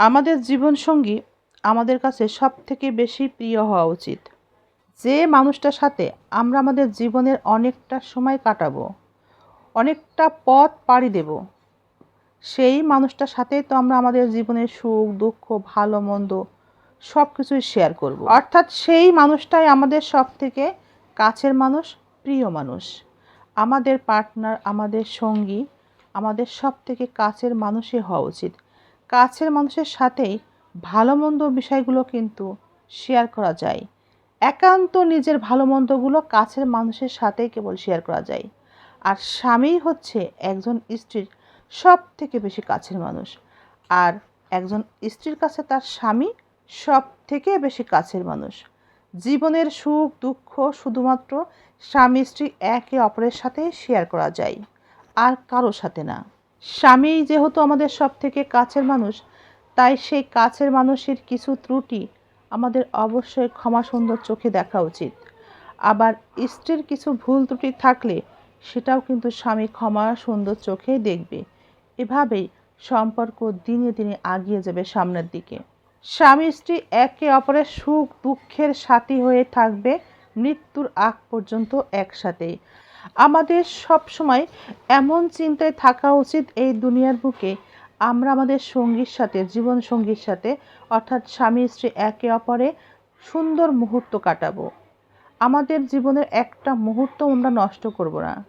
আমাদের জীবনসঙ্গী আমাদের কাছে সব থেকে বেশি প্রিয় হওয়া উচিত। যে মানুষটার সাথে আমরা আমাদের জীবনের অনেকটা সময় কাটাবো, অনেকটা পথ পাড়ি দেব, সেই মানুষটার সাথেই তো আমরা আমাদের জীবনের সুখ, দুঃখ, ভালো, মন্দ সব কিছুই শেয়ার করব। অর্থাৎ সেই মানুষটাই আমাদের সব থেকে কাছের মানুষ, প্রিয় মানুষ। আমাদের পার্টনার আমাদের সঙ্গী, আমাদের সব থেকে কাছের মানুষই হওয়া উচিত। কাছের মানুষের সাথেই ভালো মন্দ বিষয়গুলো কিন্তু শেয়ার করা যায়। একান্ত নিজের ভালো মন্দগুলো কাছের মানুষের সাথেই কেবল শেয়ার করা যায়। আর স্বামী হচ্ছে একজন স্ত্রীর সব থেকে বেশি কাছের মানুষ। আর একজন স্ত্রীর কাছে তার স্বামী সব থেকে বেশি কাছের মানুষ। জীবনের সুখ, দুঃখ শুধুমাত্র স্বামী স্ত্রী একে অপরের সাথে শেয়ার করা যায়। আর কারোর সাথে না। স্বামী যেহেতু আমাদের সব থেকে কাছের মানুষ, তাই সেই কাছের মানুষের কিছু ত্রুটি আমাদের অবশ্যই ক্ষমা সুন্দর চোখে দেখা উচিত। আবার স্ত্রীর কিছু ভুল ত্রুটি থাকলে সেটাও কিন্তু স্বামী ক্ষমা সুন্দর চোখেই দেখবে। এভাবেই সম্পর্ক দিনে দিনে আগিয়ে যাবে সামনের দিকে। স্বামী স্ত্রী একে অপরের সুখ দুঃখের সাথী হয়ে থাকবে, মৃত্যুর আগ পর্যন্ত একসাথেই। আমাদের সব সময় এমন চিন্তায় থাকা উচিত এই দুনিয়ার বুকে। আমরা আমাদের সঙ্গীর সাথে, জীবন সঙ্গীর সাথে, অর্থাৎ স্বামী, স্ত্রী একে অপরে সুন্দর মুহূর্ত কাটাবো। আমাদের জীবনের একটা মুহূর্ত আমরা নষ্ট করব না।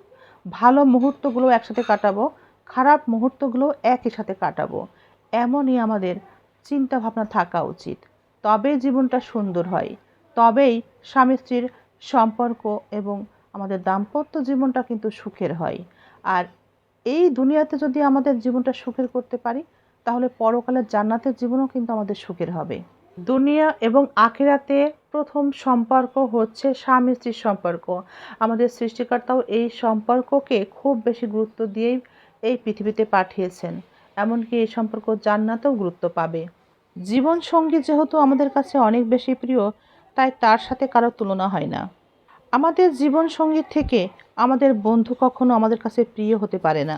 ভালো মুহূর্তগুলো একসাথে কাটাবো, খারাপ মুহূর্তগুলো একই সাথে কাটাবো। এমনই আমাদের চিন্তা ভাবনা থাকা উচিত। তবেই জীবনটা সুন্দর হয়। তবেই স্বামী, স্ত্রীর সম্পর্ক এবং আমাদের দাম্পত্য জীবনটা কিন্তু সুখের হয়। আর এই দুনিয়াতে যদি আমাদের জীবনটা সুখের করতে পারি, তাহলে পরকালের জান্নাতের জীবনও কিন্তু আমাদের সুখের হবে। দুনিয়া এবং আখেরাতে প্রথম সম্পর্ক হচ্ছে স্বামী স্ত্রীর সম্পর্ক। আমাদের সৃষ্টিকর্তাও এই সম্পর্ককে খুব বেশি গুরুত্ব দিয়েই এই পৃথিবীতে পাঠিয়েছেন। এমনকি এই সম্পর্ক জান্নাতেও গুরুত্ব পাবে। জীবন সঙ্গী যেহেতু আমাদের কাছে অনেক বেশি প্রিয়, তাই তার সাথে কারও তুলনা হয় না। আমাদের জীবন সঙ্গী থেকে আমাদের বন্ধু কখনো আমাদের কাছে প্রিয় হতে পারে না।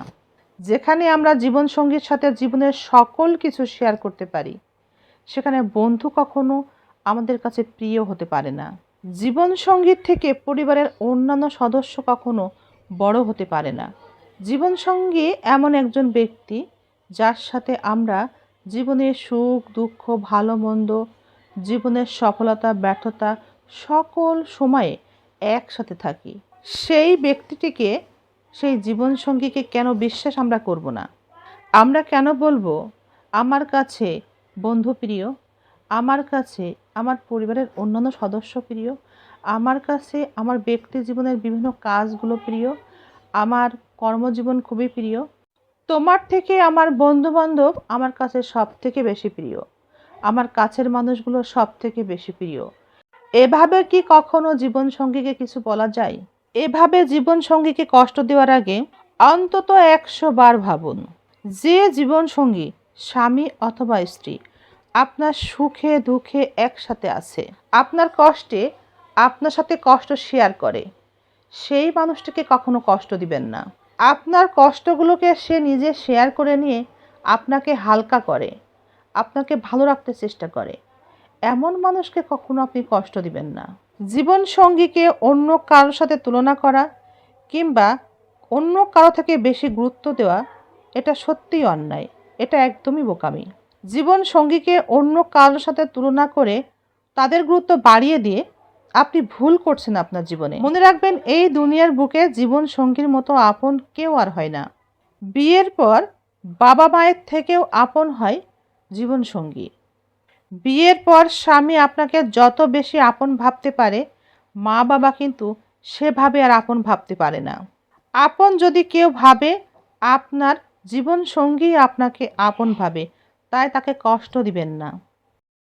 যেখানে আমরা জীবন সঙ্গীর সাথে জীবনের সকল কিছু শেয়ার করতে পারি, সেখানে বন্ধু কখনো আমাদের কাছে প্রিয় হতে পারে না। জীবন সঙ্গীর থেকে পরিবারের অন্যান্য সদস্য কখনো বড় হতে পারে না। জীবন সঙ্গী এমন একজন ব্যক্তি যার সাথে আমরা জীবনের সুখ, দুঃখ, ভালো, মন্দ, জীবনের সফলতা, ব্যর্থতা সকল সময়ে একসাথে থাকি। সেই ব্যক্তিটিকে, সেই জীবনসঙ্গীকে কেন বিশ্বাস আমরা করব না? আমরা কেন বলব, আমার কাছে বন্ধু প্রিয়, আমার কাছে আমার পরিবারের অন্যান্য সদস্য প্রিয়, আমার কাছে আমার ব্যক্তি জীবনের বিভিন্ন কাজগুলো প্রিয়, আমার কর্মজীবন খুবই প্রিয়, তোমার থেকে আমার বন্ধু বান্ধব আমার কাছে সব থেকে বেশি প্রিয়, আমার কাছের মানুষগুলো সব থেকে বেশি প্রিয়। এভাবে কি কখনো জীবনসঙ্গীকে কিছু বলা যায়? এভাবে জীবনসঙ্গীকে কষ্ট দেওয়ার আগে অন্তত একশো বার ভাবুন, যে জীবনসঙ্গী স্বামী অথবা স্ত্রী আপনার সুখে দুঃখে একসাথে আছে, আপনার কষ্টে আপনার সাথে কষ্ট শেয়ার করে, সেই মানুষটিকে কখনো কষ্ট দিবেন না। আপনার কষ্টগুলোকে সে নিজে শেয়ার করে নিয়ে আপনাকে হালকা করে, আপনাকে ভালো রাখতে চেষ্টা করে। এমন মানুষকে কখনো আপনি কষ্ট দিবেন না। জীবন সঙ্গীকে অন্য কারোর সাথে তুলনা করা কিংবা অন্য কারও থেকে বেশি গুরুত্ব দেওয়া, এটা সত্যিই অন্যায়। এটা একদমই বোকামি। জীবন সঙ্গীকে অন্য কারোর সাথে তুলনা করে তাদের গুরুত্ব বাড়িয়ে দিয়ে আপনি ভুল করছেন আপনার জীবনে। মনে রাখবেন, এই দুনিয়ার বুকে জীবন সঙ্গীর মতো আপন কেউ আর হয় না। বিয়ের পর বাবা মায়ের থেকেও আপন হয় জীবন সঙ্গী। বিয়ের পর স্বামী আপনাকে যত বেশি আপন ভাবতে পারে, মা বাবা কিন্তু সেভাবে আর আপন ভাবতে পারে না। আপন যদি কেউ ভাবে, আপনার জীবন সঙ্গী আপনাকে আপন ভাবে, তাই তাকে কষ্ট দিবেন না।